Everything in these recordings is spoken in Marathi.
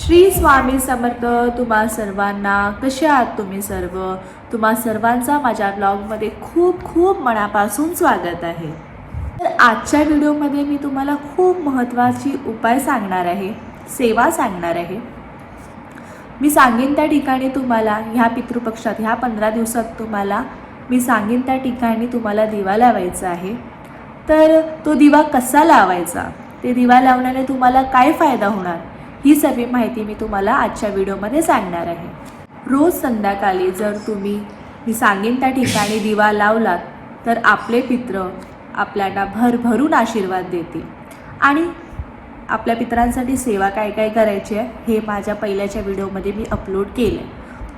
श्री स्वामी समर्थ तुम्हा सर्वांना कसे आहात तुम्ही सर्व? तुम्हा सर्वांचा माझ्या ब्लॉगमध्ये खूप खूप मनापासून स्वागत आहे. तर आजच्या व्हिडिओमध्ये मी तुम्हाला खूप महत्त्वाची उपाय सांगणार आहे सेवा सांगणार आहे. मी सांगेन त्या ठिकाणी तुम्हाला ह्या पितृपक्षात ह्या पंधरा दिवसात तुम्हाला मी सांगेन त्या ठिकाणी तुम्हाला दिवा लावायचा आहे. तर तो दिवा कसा लावायचा? ते दिवा लावण्याने तुम्हाला काय फायदा होणार? ही सर्व माहिती मी तुम्हाला आजच्या व्हिडिओमध्ये सांगणार आहे. रोज संध्याकाळी जर तुम्ही मी सांगेन त्या ठिकाणी दिवा लावलात तर आपले पित्र आपल्याला भरभरून आशीर्वाद देतील. आणि आपल्या पित्रांसाठी सेवा काय काय करायची आहे हे माझ्या पहिल्याच्या व्हिडिओमध्ये मी अपलोड केले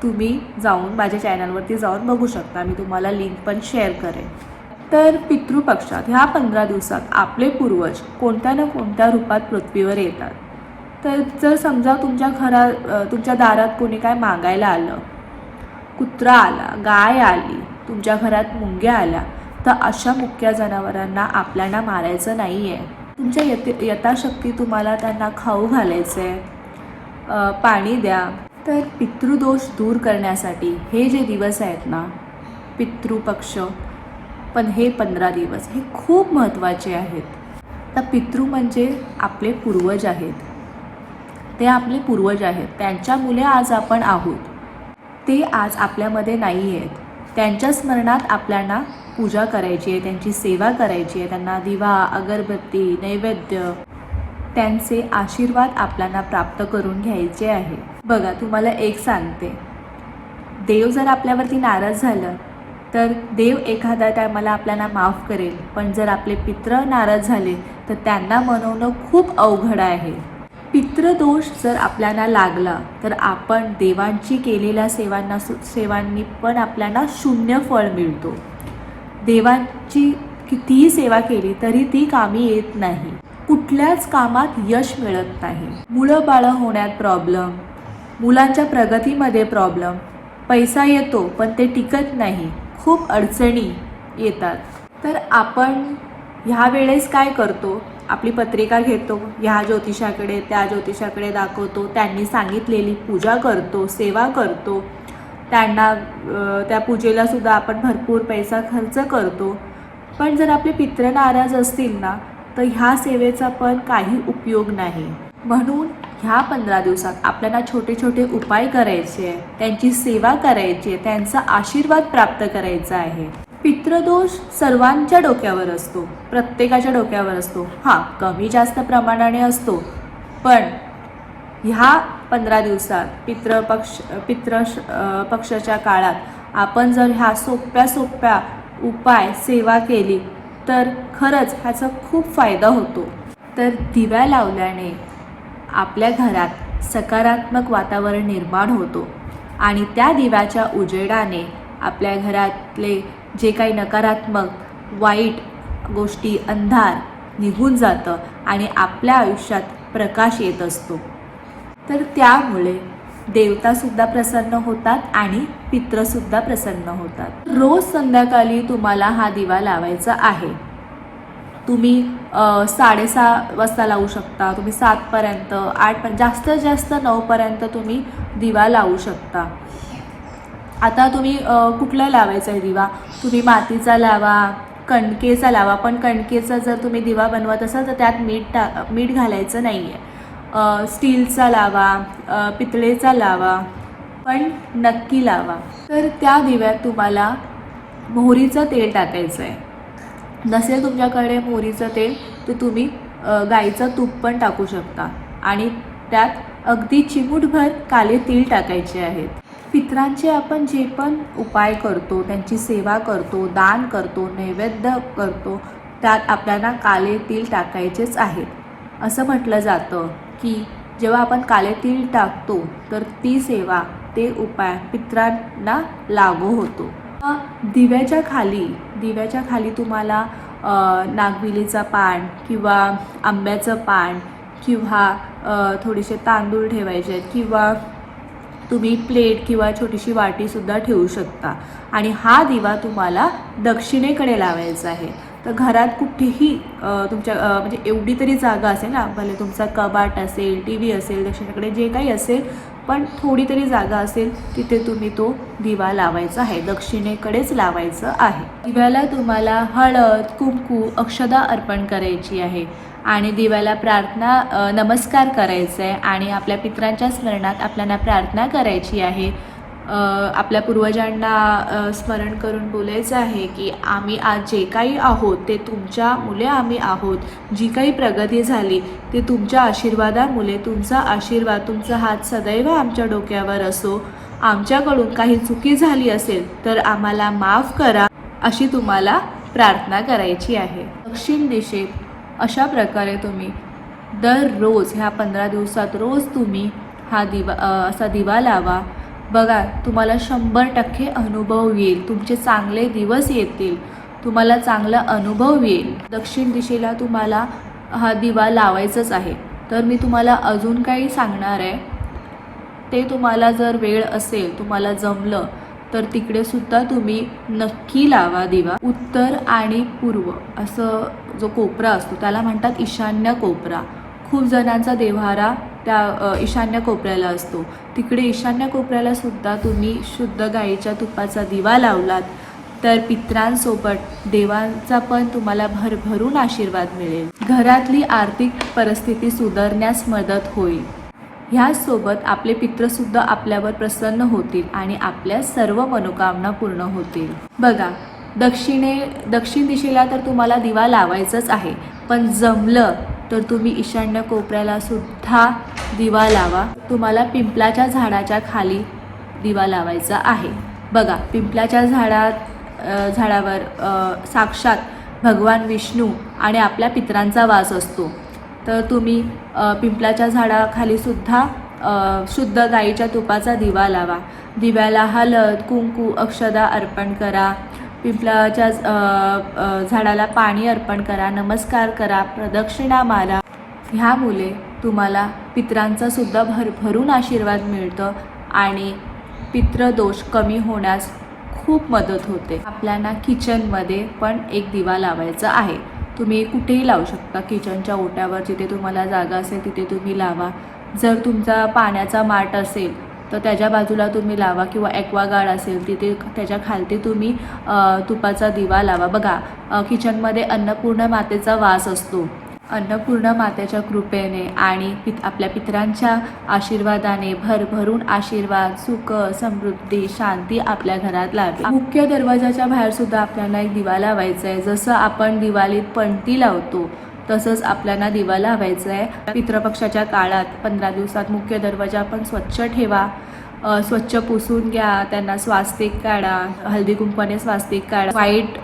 तुम्ही जाऊन माझ्या चॅनलवरती जाऊन बघू शकता मी तुम्हाला लिंक पण शेअर करेन. तर पितृपक्षात ह्या पंधरा दिवसात आपले पूर्वज कोणत्या ना कोणत्या रूपात पृथ्वीवर येतात. तर जर समजा तुमच्या घरा तुमच्या दारात कोणी काय मागायला आलं कुत्रा आला गाय आली तुमच्या घरात मुंग्या आल्या तर अशा मुक्या जनावरांना आपल्याला मारायचं नाही आहे तुमच्या यते यथाशक्ती तुम्हाला त्यांना खाऊ घालायचं आहे पाणी द्या. तर पितृदोष दूर करण्यासाठी हे जे दिवस आहेत ना पितृपक्ष पण हे पंधरा दिवस हे खूप महत्त्वाचे आहेत. तर पितृ म्हणजे आपले पूर्वज आहेत. ते आपले पूर्वज आहेत. त्यांच्या मुले आज आपण आहोत. ते आज आपल्यामध्ये नाही आहेत. त्यांच्या स्मरणात आपल्याला पूजा करायची आहे त्यांची सेवा करायची आहे त्यांना दिवा अगरबत्ती नैवेद्य त्यांचे आशीर्वाद आपल्याला प्राप्त करून घ्यायचे आहे. बघा तुम्हाला एक सांगते. देव जर आपल्यावरती नाराज झालं तर देव एखाद्या टायमाला आपल्याला माफ करेल. पण जर आपले पित्र नाराज झाले तर त्यांना मनवणं खूप अवघड आहे. पितृदोष जर आपल्याला लागला तर आपण देवांची केलेल्या सेवांना सु सेवांनी पण आपल्याला शून्य फळ मिळतो. देवांची कितीही सेवा केली तरी ती कामी येत नाही. कुठल्याच कामात यश मिळत नाही. मुलं बाळं होण्यात प्रॉब्लेम मुलांच्या प्रगतीमध्ये प्रॉब्लेम पैसा येतो पण ते टिकत नाही. खूप अडचणी येतात. तर आपण ह्या वेळेस काय करतो? आपली पत्रिका घेतो ह्या ज्योतिषाकडे त्या ज्योतिषाकडे दाखवतो त्यांनी सांगितलेली पूजा करतो सेवा करतो. त्यांना त्या पूजेला सुद्धा आपण भरपूर पैसा खर्च करतो. पण जर आपले पित्र नाराज असतील ना तर ह्या सेवेचा पण काही उपयोग नाही. म्हणून ह्या पंधरा दिवसात आपल्याला छोटे छोटे उपाय करायचे आहे त्यांची सेवा करायची आहे. त्यांचा आशीर्वाद प्राप्त करायचा आहे. पितृदोष सर्वांच्या डोक्यावर असतो. प्रत्येकाच्या डोक्यावर असतो. हां कमी जास्त प्रमाणाने असतो. पण ह्या पंधरा दिवसात पितृपक्ष पितृ पक्षाच्या काळात आपण जर ह्या सोप्या सोप्या उपाय सेवा केली तर खरंच ह्याचा खूप फायदा होतो. तर दिव्या लावल्याने आपल्या घरात सकारात्मक वातावरण निर्माण होतो. आणि त्या दिव्याच्या उजेडाने आपल्या घरातले जे काही नकारात्मक वाईट गोष्टी अंधार निघून जातं आणि आपल्या आयुष्यात प्रकाश येत असतो. तर त्यामुळे देवतासुद्धा प्रसन्न होतात आणि पित्रसुद्धा प्रसन्न होतात. रोज संध्याकाळी तुम्हाला हा दिवा लावायचा आहे. तुम्ही साडेसहा वाजता लावू शकता तुम्ही सातपर्यंत आठपर्यंत जास्तीत जास्त नऊपर्यंत तुम्ही दिवा लावू शकता. आता तुम्ही कुठला लावायचा आहे दिवा? तुम्ही मातीचा लावा कणकेचा लावा पण कणकेचा जर तुम्ही दिवा बनवत असाल तर त्यात मीठ टा मीठ घालायचं नाही आहे स्टीलचा लावा पितळेचा लावा पण नक्की लावा. तर त्या दिव्यात तुम्हाला मोहरीचं तेल टाकायचं आहे नसेल तुमच्याकडे मोहरीचं तेल तर तुम्ही गाईचं तूप पण टाकू शकता. आणि त्यात अगदी चिमूटभर काले तीळ टाकायचे आहेत. पित्रांचे आपण जे पण उपाय करतो त्यांची सेवा करतो दान करतो नैवेद्य करतो त्यात आपल्याला काले तीळ टाकायचेच आहेत. असं म्हटलं जातं की जेव्हा आपण काले तीळ टाकतो तर ती सेवा ते उपाय पित्रांना लागू होतो. दिव्याच्या खाली दिव्याच्या खाली तुम्हाला नागविलीचं पान किंवा आंब्याचं पान किंवा थोडेसे तांदूळ ठेवायचे आहेत किंवा तुम्ही प्लेट किंवा छोटीशी वाटीसुद्धा ठेवू शकता. आणि हा दिवा तुम्हाला दक्षिणेकडे लावायचा आहे. तर घरात कुठेही तुमच्या म्हणजे एवढी तरी जागा असेल ना भले तुमचा कबाट असेल टी व्ही असेल दक्षिणेकडे जे काही असेल पण थोडी तरी जागा असेल तिथे तुम्ही तो दिवा लावायचा आहे. दक्षिणेकडेच लावायचं आहे. दिव्याला तुम्हाला हळद कुंकू अक्षदा अर्पण करायची आहे. आणि दिव्याला प्रार्थना नमस्कार करायचा आहे आणि आपल्या पित्रांच्या स्मरणात आपल्याला प्रार्थना करायची आहे. आपल्या पूर्वजांना स्मरण करून बोलायचं आहे की आम्ही आज जे काही आहोत ते तुमच्या मुले आम्ही आहोत. जी काही प्रगती झाली ते तुमच्या आशीर्वादामुळे तुमचा आशीर्वाद तुमचा हात सदैव आमच्या डोक्यावर असो. आमच्याकडून काही चुकी झाली असेल तर आम्हाला माफ करा अशी तुम्हाला प्रार्थना करायची आहे. दक्षिण दिशेत अशा प्रकारे तुम्ही दररोज ह्या पंधरा दिवसात रोज तुम्ही हा दिवा असा दिवा लावा. बघा तुम्हाला शंभर टक्के अनुभव येईल. तुमचे चांगले दिवस येतील. तुम्हाला चांगला अनुभव येईल. दक्षिण दिशेला तुम्हाला हा दिवा लावायचाच आहे. तर मी तुम्हाला अजून काही सांगणार आहे. ते तुम्हाला जर वेळ असेल तुम्हाला जमलं तर तिकडे सुद्धा तुम्ही नक्की लावा दिवा. उत्तर आणि पूर्व असं जो कोपरा असतो त्याला म्हणतात ईशान्य कोपरा. खूप जणांचा देव्हारा त्या ईशान्य कोपऱ्याला असतो. तिकडे ईशान्य कोपऱ्याला सुद्धा तुम्ही शुद्ध गाईच्या तुपाचा दिवा लावलात तर पित्रांसोबत देवांचा पण तुम्हाला भरभरून आशीर्वाद मिळेल. घरातली आर्थिक परिस्थिती सुधारण्यास मदत होईल. ह्यासोबत आपले पित्रसुद्धा आपल्यावर प्रसन्न होतील आणि आपल्या सर्व मनोकामना पूर्ण होतील. बघा दक्षिणे दक्षिण दिशेला तर तुम्हाला दिवा लावायचाच आहे पण जमलं तर तुम्ही ईशान्य कोपऱ्याला सुद्धा दिवा लावा. तुम्हाला पिंपलाच्या झाडाच्या खाली दिवा लावायचा आहे. बघा पिंपलाच्या झाडात झाडावर साक्षात भगवान विष्णू आणि आपल्या पित्रांचा वास असतो. तर तुम्ही पिंपलाच्या झाडाखालीसुद्धा शुद्ध गाईच्या तुपाचा दिवा लावा. दिव्याला हळद कुंकू अक्षदा अर्पण करा. पिंपळाच्या झाडाला पाणी अर्पण करा नमस्कार करा प्रदक्षिणा मारा. ह्यामुळे तुम्हाला पित्रांचा सुद्धा भरभरून आशीर्वाद मिळतं आणि पित्रदोष कमी होण्यास खूप मदत होते. आपल्याला किचनमध्ये पण एक दिवा लावायचा आहे. तुम्ही कुठेही लावू शकता किचनच्या ओट्यावर जिथे तुम्हाला जागा असेल तिथे तुम्ही लावा. जर तुमचा पाण्याचा माट असेल तर त्याच्या बाजूला तुम्ही लावा किंवा ॲक्वागार्ड असेल तिथे त्याच्या खालती तुम्ही तुपाचा दिवा लावा. बघा किचनमध्ये अन्नपूर्ण मातेचा वास असतो. अन्नपूर्ण मातेच्या कृपेने आणि पित आपल्या पितरांच्या आशीर्वादाने भरभरून आशीर्वाद सुख समृद्धी शांती आपल्या घरात लावे. मुख्य दरवाजाच्या बाहेर सुद्धा आपल्याला एक दिवा लावायचा आहे. जसं आपण दिवाळीत पणती लावतो तसंच आपल्याला दिवा लावायचा आहे पितृपक्षाच्या काळात पंधरा दिवसात मुख्य दरवाजा आपण स्वच्छ ठेवा. स्वच्छ पुसून घ्या. त्यांना स्वास्तिक काढा. हल्दी कुंकवाने स्वास्तिक काढा. वाईट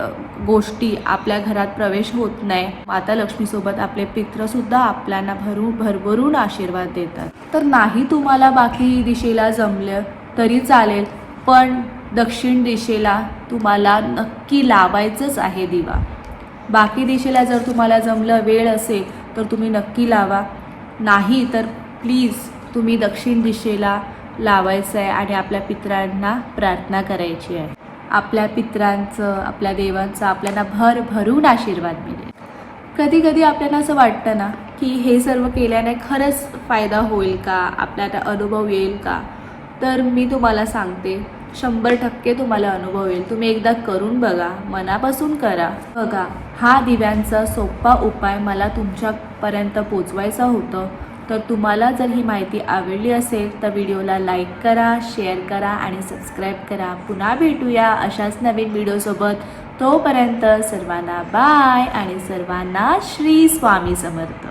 गोष्टी आपल्या घरात प्रवेश होत नाही. माता लक्ष्मीसोबत आपले पित्रसुद्धा आपल्याला भरू भरभरून आशीर्वाद देतात. तर नाही तुम्हाला बाकी दिशेला जमलं तरी चालेल पण दक्षिण दिशेला तुम्हाला नक्की लावायचंच आहे दिवा. बाकी दिशेला जर तुम्हाला जमलं वेळ असेल तर तुम्ही नक्की लावा. नाही तर प्लीज तुम्ही दक्षिण दिशेला लावायचं आहे आणि आपल्या पितरांना प्रार्थना करायची आहे. आपल्या पितरांचं आपल्या देवांचं आपल्याला भर भरून आशीर्वाद मिळेल. कधी कधी आपल्याला असं वाटतं ना की हे सर्व केल्याने खरंच फायदा होईल का? आपल्याला अनुभव येईल का? तर मी तुम्हाला सांगते शंभर टक्के तुम्हाला अनुभव येईल. तुम्ही एकदा करून बघा मनापासून करा. बघा हा दिव्यांचा सोपा उपाय मला तुमच्यापर्यंत पोचवायचा होतं. तर तुम्हाला जर ही माहिती आवडली असेल तर व्हिडिओला लाईक करा शेअर करा आणि सबस्क्राईब करा. पुन्हा भेटूया अशाच नवीन व्हिडिओसोबत. तोपर्यंत सर्वांना बाय आणि सर्वांना श्री स्वामी समर्थ.